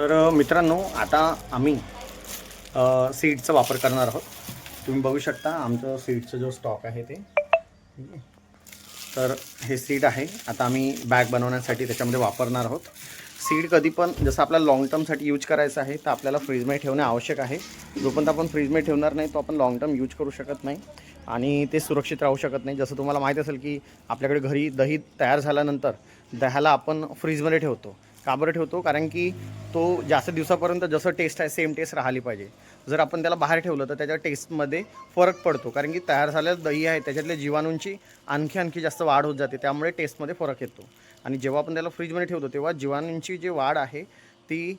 तर मित्रांनो आता आम्ही सीडचा वापर करणार आहोत. तुम्ही बघू शकता आमचं सीडचं जो स्टॉक आहे ते. ठीक आहे. तर हे सीड आहे. आता आम्ही बॅग बनवण्यासाठी त्याच्यामध्ये वापरणार आहोत. सीड कधी पण जसं आपल्याला लॉंग टर्मसाठी यूज करायचं आहे तर आपल्याला फ्रीजमध्ये ठेवणे आवश्यक आहे. जोपर्यंत आपण फ्रीजमध्ये ठेवणार नाही तो आपण लॉंग टर्म यूज करू शकत नाही. आणि ते सुरक्षित राहू शकत नाही. जसं तुम्हाला माहीत असेल की आपल्याकडे घरी दही तयार झाल्यानंतर दह्याला आपण फ्रीजमध्ये ठेवतो. का बरं ठेवतो? कारण की तो जास्त दिवसापर्यंत जसं टेस्ट आहे सेम टेस्ट राहिली पाहिजे. जर आपण त्याला बाहेर ठेवलं तर त्याच्या टेस्टमध्ये फरक पडतो. कारण की तयार झालेलं दही आहे त्याच्यातल्या जीवाणूंची आणखी आणखी जास्त वाढ होत जाते त्यामुळे टेस्टमध्ये फरक येतो. आणि जेव्हा आपण त्याला फ्रीजमध्ये ठेवतो तेव्हा जीवाणूंची जी वाढ आहे ती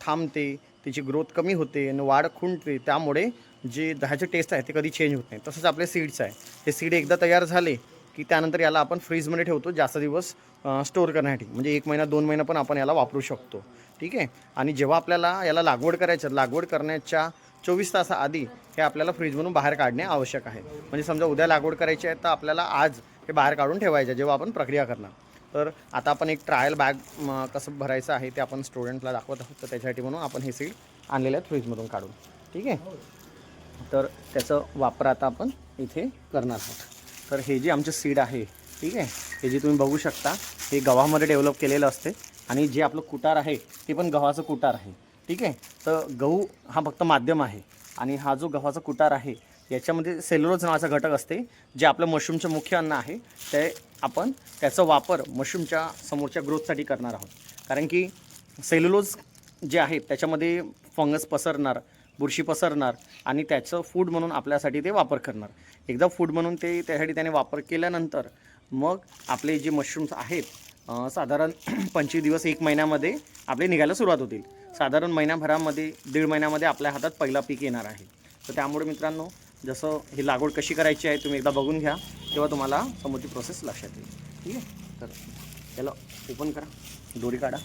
थांबते तिची ग्रोथ कमी होते आणि वाढ खुंटते. त्यामुळे जे दह्याचे टेस्ट आहे ते कधी चेंज होत नाही. तसंच आपले सीड्स आहे. हे सीड एकदा तयार झाले की त्यानंतर याला आपण फ्रीजमध्ये ठेवतो जास्त दिवस स्टोअर करण्यासाठी. म्हणजे एक महिना दोन महिना पण आपण याला वापरू शकतो. ठीक आहे? आणि जेव्हा आपल्याला याला लागवड करायचं लागवड करण्याच्या चोवीस तासाआधी हे आपल्याला फ्रीजमधून बाहेर काढणे आवश्यक आहे. म्हणजे समजा उद्या लागवड करायची आहे तर आपल्याला आज हे बाहेर काढून ठेवायचं जेव्हा आपण प्रक्रिया करणार. तर आता आपण एक ट्रायल बॅग कसं भरायचं आहे ते आपण स्टुडंटला दाखवत आहोत. तर त्याच्यासाठी म्हणून आपण हे सीड आणलेलं आहे फ्रीजमधून काढून. ठीक आहे? तर त्याचं वापर आता आपण इथे करणार आहोत. तर हे जे आमचं सीड आहे ठीक आहे? हे जे तुम्ही बघू शकता हे गव्हामध्ये डेव्हलप केलेलं असते आणि जे आपलं कुटार आहे ते पण गव्हाचं कुटार आहे ठीक आहे? तर गहू हा फक्त माध्यम आहे आणि हा जो गव्हाचा कुटार आहे याच्यामध्ये सेल्युलोज नावाचा घटक असते जे आपलं मशरूमचं मुख्य अन्न आहे ते आपण त्याचा वापर मशरूमच्या समोरच्या ग्रोथसाठी करणार आहोत. कारण की सेल्युलोज जे आहे त्याच्यामध्ये फंगस पसरणार बुरशी पसरणार आणि त्याचं फूड म्हणून आपल्यासाठी ते वापर करणार. एकदा फूड म्हणून ते त्यासाठी त्याने वापर केल्यानंतर मग आपले जे मशरूम्स आहेत साधारण पंचवीस दिवस एक महिन्यामध्ये आपले निघायला सुरुवात होतील. साधारण महिन्याभरामध्ये दीड महिन्यामध्ये आपल्या हातात पहिला पीक येणार आहे. तर त्यामुळे मित्रांनो जसं ही लागवड कशी करायची आहे तुम्ही एकदा बघून घ्या तेव्हा तुम्हाला समोरची प्रोसेस लक्षात येईल. ठीक आहे? तर त्याला ओपन करा. दोरी काढा.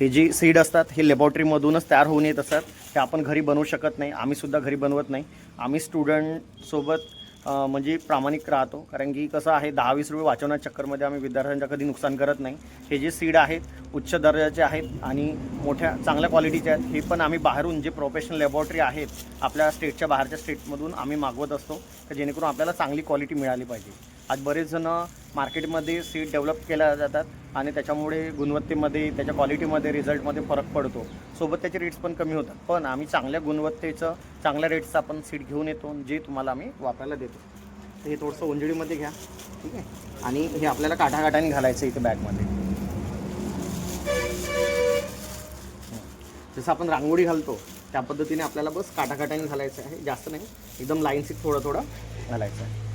हे जी सीड असतात हे लॅबॉरेटरीमधूनच तयार होऊन येत असतात. ते आपण घरी बनवू शकत नाही. आम्हीसुद्धा घरी बनवत नाही. आम्ही स्टुडंटसोबत म्हणजे प्रामाणिक राहतो. कारण की कसं आहे दहा वीस रुपये वाचवण्याच्या चक्करमध्ये आम्ही विद्यार्थ्यांच्या कधी नुकसान करत नाही. हे जे सीड आहेत उच्च दर्जाचे आहेत आणि मोठ्या चांगल्या क्वालिटीचे आहेत हे पण आम्ही बाहेरून जे प्रोफेशनल लॅबॉरेटरी आहेत आपल्या स्टेटच्या बाहेरच्या स्टेटमधून आम्ही मागवत असतो तर जेणेकरून आपल्याला चांगली क्वालिटी मिळाली पाहिजे. आज बरेच जण मार्केटमध्ये सीड डेव्हलप केल्या जातात. आणि त्याच्यामुळे गुणवत्तेमध्ये त्याच्या क्वालिटीमध्ये रिझल्टमध्ये फरक पडतो. सोबत त्याचे रेट्स पण कमी होतात. पण आम्ही चांगल्या गुणवत्तेचं चांगल्या रेट्सचं आपण सीट घेऊन येतो जे तुम्हाला आम्ही वापरायला देतो. तर हे थोडंसं उंजळीमध्ये घ्या. ठीक आहे? आणि हे आपल्याला काठाकाठाने घालायचं इथे बॅगमध्ये. जसं आपण रांगोळी घालतो त्या पद्धतीने आपल्याला बस काठाकाठाने घालायचं आहे. जास्त नाही. एकदम लाईनशीट थोडं थोडं घालायचं आहे.